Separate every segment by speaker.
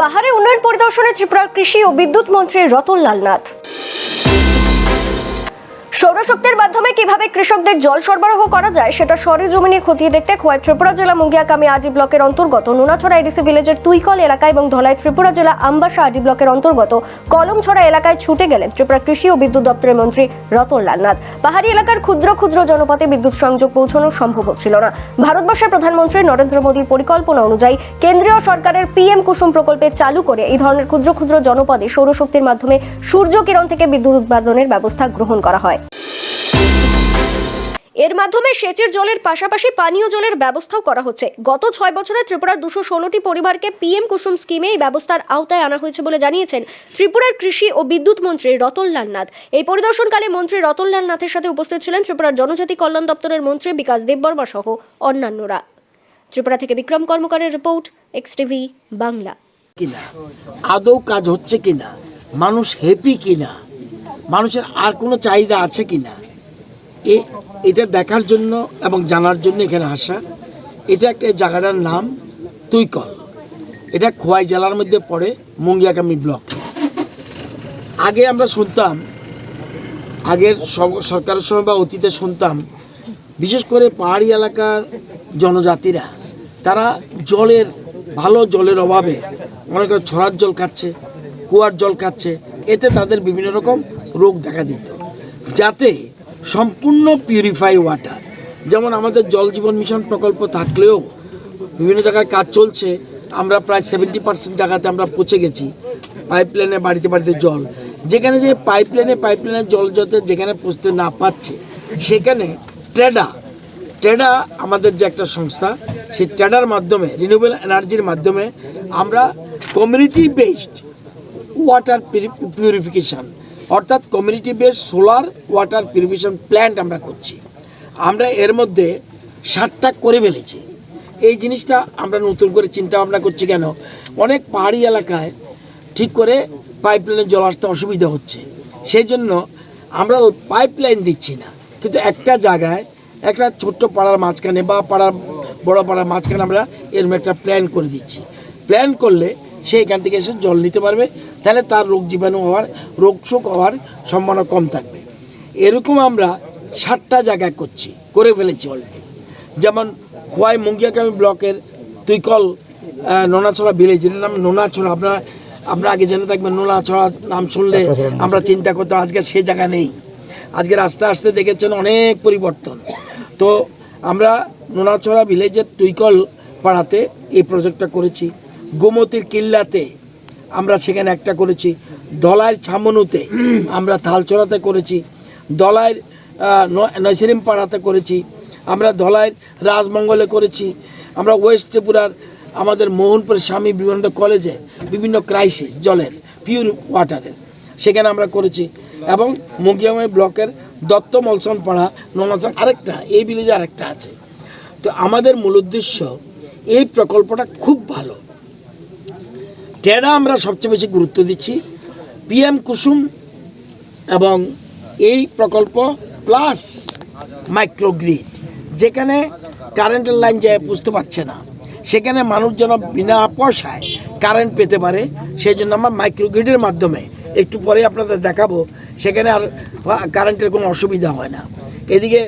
Speaker 1: পাহাড়ে উন্নয়ন পরিদর্শনে ত্রিপুরার কৃষি ও বিদ্যুৎ মন্ত্রী রতন লাল নাথ। সৌরশক্তির মাধ্যমে কীভাবে কৃষকদের জল সরবরাহ করা যায়, সেটা সরেজমিনে খতিয়ে দেখতে খোয়াই ত্রিপুরা জেলা মুঙ্গিয়াকামি আরডি ব্লকের অন্তর্গত নুনাছড়া এডিসি ভিলেজের তুইকল এলাকা এবং ধলাই ত্রিপুরা জেলা আম্বাসা আরডি ব্লকের অন্তর্গত কলমছড়া এলাকায় ছুটে গেলেন ত্রিপুরা কৃষি ও বিদ্যুৎ দপ্তরের মন্ত্রী রতন নাথ। পাহাড়ি এলাকার ক্ষুদ্র ক্ষুদ্র জনপথে বিদ্যুৎ সংযোগ পৌঁছানো সম্ভব হচ্ছিল না। ভারতবর্ষের প্রধানমন্ত্রী নরেন্দ্র মোদীর পরিকল্পনা অনুযায়ী কেন্দ্রীয় সরকারের পিএম কুসুম প্রকল্পে চালু করে এই ধরনের ক্ষুদ্র ক্ষুদ্র জনপদে সৌরশক্তির মাধ্যমে সূর্য কিরণ থেকে বিদ্যুৎ উৎপাদনের ব্যবস্থা গ্রহণ করা হয়। এর মাধ্যমে সেচের জলের পাশাপাশি পানীয় জলের ব্যবস্থাও করা হচ্ছে। গত ছয় বছরে ত্রিপুরার দুশো ষোলোটি পরিবারকে পিএম কুসুম স্কিমে এই ব্যবস্থার আওতায় আনা হয়েছে বলে জানিয়েছেন ত্রিপুরার কৃষি ও বিদ্যুৎ মন্ত্রী রতনলাল নাথ। এই পরিদর্শনকালে মন্ত্রী রতনলাল নাথের সাথে উপস্থিত ছিলেন ত্রিপুরার জনজাতি কল্যাণ দপ্তরের মন্ত্রী বিকাশ দেববর্মা সহ অন্যান্যরা। ত্রিপুরা থেকে বিক্রম কর্মকারের রিপোর্ট, এক্স টিভি, বাংলা।
Speaker 2: কিনা? আদৌ কাজ হচ্ছে কিনা? মানুষ হ্যাপি কিনা? মানুষের আর কোনো চাহিদা আছে কিনা? এটা দেখার জন্য এবং জানার জন্য এখানে আসা। এটা একটা জায়গাটার নাম তুইকল। এটা খোয়াই জেলার মধ্যে পড়ে মুঙ্গিয়াকামি ব্লক। আগে আমরা শুনতাম, আগের সরকারের সময় বা অতীতে শুনতাম, বিশেষ করে পাহাড়ি এলাকার জনজাতিরা, তারা জলের, ভালো জলের অভাবে অনেকে ছড়ার জল খাচ্ছে, কুয়ার জল খাচ্ছে, এতে তাদের বিভিন্ন রকম রোগ দেখা দিত। যাতে সম্পূর্ণ পিউরিফাই ওয়াটার যেমন আমাদের জল জীবন মিশন প্রকল্প থাকলেও বিভিন্ন জায়গায় কাজ চলছে, আমরা প্রায় সেভেন্টি পার্সেন্ট জায়গাতে আমরা পৌঁছে গেছি পাইপলাইনে বাড়িতে বাড়িতে জল। যেখানে যে পাইপলাইনে পাইপলাইনের জল যাতে যেখানে পৌঁছতে না পাচ্ছে সেখানে ট্রেডা ট্রেডা আমাদের যে একটা সংস্থা, সেই ট্রেডার মাধ্যমে রিনিউয়েবল এনার্জির মাধ্যমে আমরা কমিউনিটি বেসড ওয়াটার পিউরিফিকেশান অর্থাৎ community based solar water purification plant আমরা করছি। আমরা এর মধ্যে ষাটটা করে ফেলেছি। এই জিনিসটা আমরা নতুন করে চিন্তা ভাবনা করছি কেন? অনেক পাহাড়ি এলাকায় ঠিক করে পাইপ পাইপলাইনে জল আসতে অসুবিধা হচ্ছে। সেই জন্য আমরা পাইপলাইন দিচ্ছি না। কিন্তু একটা জায়গায় একটা ছোট্ট পাড়ার মাঝখানে বা পাড়ার বড় পাড়ার মাঝখানে আমরা এরকম একটা প্ল্যান করে দিচ্ছি। প্ল্যান করলে সে এখান থেকে এসে জল নিতে পারবে তাহলে তার রোগ জীবাণু হওয়ার রোগ শোক হওয়ার সম্ভাবনা কম থাকবে। এরকম আমরা ষাটটা জায়গায় করছি করে ফেলেছি অলরেডি যেমন খোয়াই মুঙ্গিয়াকামি ব্লকের তুইকল নোনাছড়া ভিলেজের নাম নোনাছড়া আপনারা আপনারা আগে জেনে থাকবেন নোনাছড়া নাম শুনলে আমরা চিন্তা করতাম আজকে সে জায়গা নেই। আজকে আস্তে আস্তে দেখেছেন অনেক পরিবর্তন। তো আমরা নোনাছড়া ভিলেজের তুইকল পাড়াতে এই প্রজেক্টটা করেছি। গোমতির কিল্লাতে আমরা সেখানে একটা করেছি। দলাইয়ের ছামনুতে আমরা থালছড়াতে করেছি। দলাইয়ের নৈসেরিম পাড়াতে করেছি। আমরা ধলাইয়ের রাজমঙ্গলে করেছি। আমরা ওয়েস্ট ত্রিপুরার আমাদের মোহনপুরের স্বামী বিবেকানন্দ কলেজে বিভিন্ন ক্রাইসিস জলের পিওর ওয়াটারের সেখানে আমরা করেছি। এবং মুগিয়ামাই ব্লকের দত্ত মলসন পাড়া নোনাচন আরেকটা, এই ভিলেজে আরেকটা আছে। তো আমাদের মূল উদ্দেশ্য এই প্রকল্পটা খুব টেরা আমরা সবচেয়ে বেশি গুরুত্ব দিচ্ছি। পিএম কুসুম এবং এই প্রকল্প প্লাস মাইক্রোগ্রিড, যেখানে কারেন্টের লাইন যায় বুঝতে পারছে না। সেখানে মানুষ যেন বিনা পয়সায় কারেন্ট পেতে পারে সেই জন্য আমরা মাইক্রোগ্রিডের মাধ্যমে একটু পরে আপনাদের দেখাবো, সেখানে আর কারেন্টের কোনো অসুবিধা হয় না। এদিকে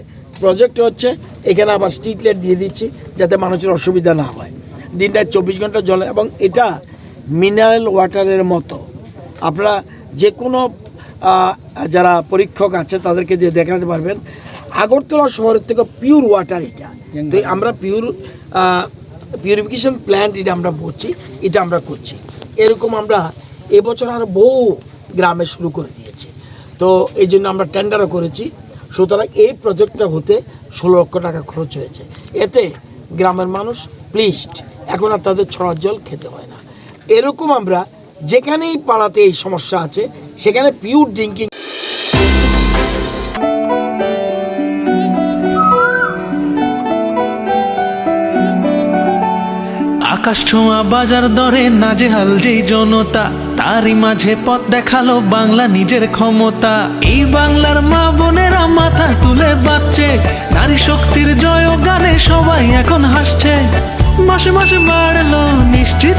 Speaker 2: প্রজেক্ট হচ্ছে, এখানে আবার স্ট্রিট লাইট দিয়ে দিচ্ছি, যাতে মানুষের অসুবিধা না হয়। দিনটায় চব্বিশ ঘণ্টা জল এবং এটা মিনারেল ওয়াটারের মতো। আপনারা যে কোনো যারা পরীক্ষক আছে তাদেরকে দিয়ে দেখাতে পারবেন। আগরতলা শহরের থেকে পিওর ওয়াটার এটা। তো আমরা পিওর পিউরিফিকেশন প্ল্যান্ট এটা আমরা বলছি এটা আমরা করছি। এরকম আমরা এবছর আর বহু গ্রামে শুরু করে দিয়েছি। তো এই জন্য আমরা টেন্ডারও করেছি। সুতরাং এই প্রজেক্টটা হতে ষোলো লক্ষ টাকা খরচ হয়েছে। এতে গ্রামের মানুষ প্লিজড এখন আর তাদের ছড়ার জল খেতে হয় না। এরকম আমরা যেখানেই পাড়াতে এই সমস্যা আছে, সেখানে পিওর ড্রিঙ্কিং
Speaker 3: আকাশ ছোঁয়া বাজার দরে নাজেহাল যেই জনতা, তারই মাঝে পথ দেখাল বাংলা নিজের ক্ষমতা। এই বাংলার মা বোনেরা মাথা তুলে বাঁচছে, নারী শক্তির জয় গানে সবাই এখন হাসছে। মাসে মাসে বাড়লো নিশ্চিত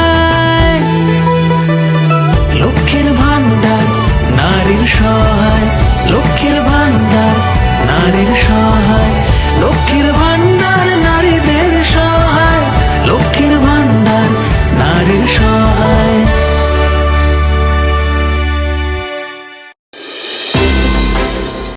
Speaker 3: নারীর সহায় লক্ষ্যের ভান্ডার নারীর সহায়।